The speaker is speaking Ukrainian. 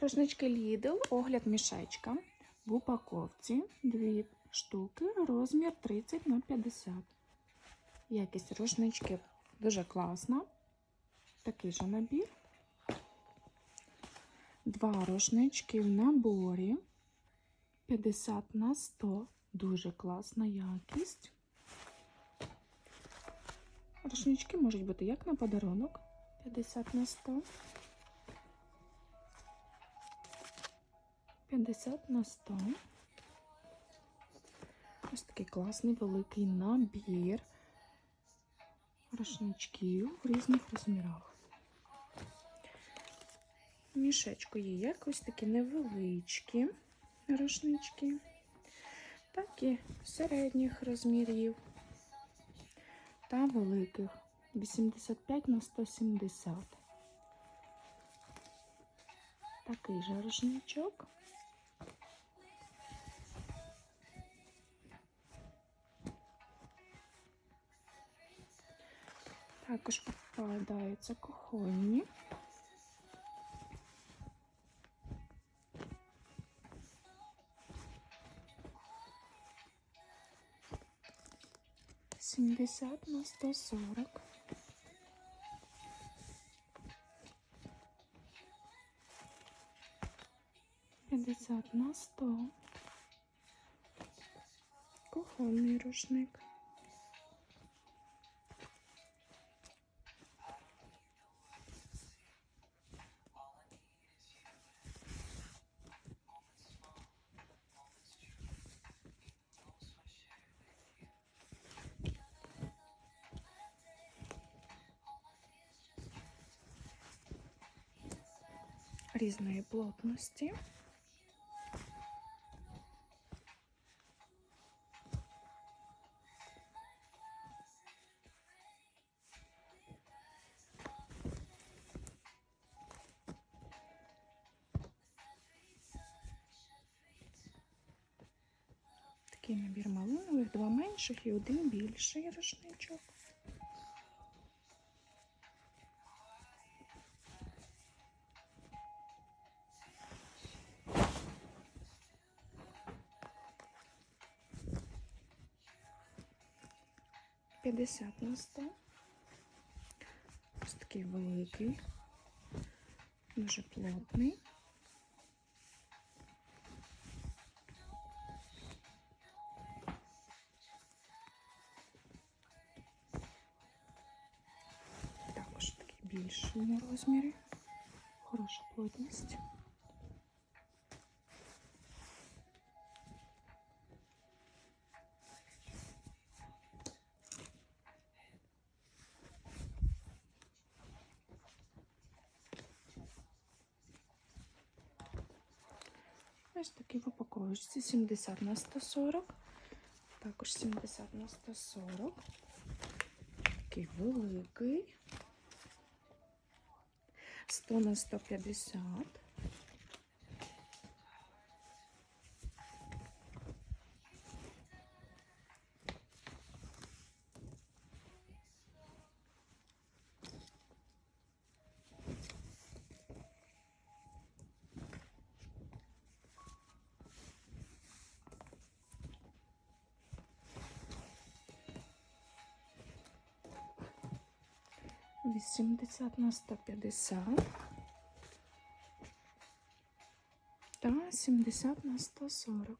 Рушнички Lidl, огляд мішечка. В упаковці дві штуки, розмір 30 на 50. Якість рушничків дуже класна. Такий же набір. Два рушнички в наборі 50 на 100. Дуже класна якість. Рушнички можуть бути як на подарунок 50 на 100. 50 на 100. Ось такий класний великий набір рушничків в різних розмірах. Мішечку є як ось такі невеличкі рушнички, так і середніх розмірів та великих 85 на 170. Такий же рушничок. Також попадаються кухонні. Сімдесят на сто сорок. П'ятдесят на сто. Кухонний рушник. Різної плотності. Такий набір малинових, два менших і один більший рушничок. П'ятдесят на сто. Ось такий великий, дуже плотний. Також такий більший розмірі. Хороша плотність. Ось такі в упаковочці 70 на 140. Також 70 на 140. Такий великий. 100 на 150. Вісімдесят на сто п'ятдесят та сімдесят на сто сорок.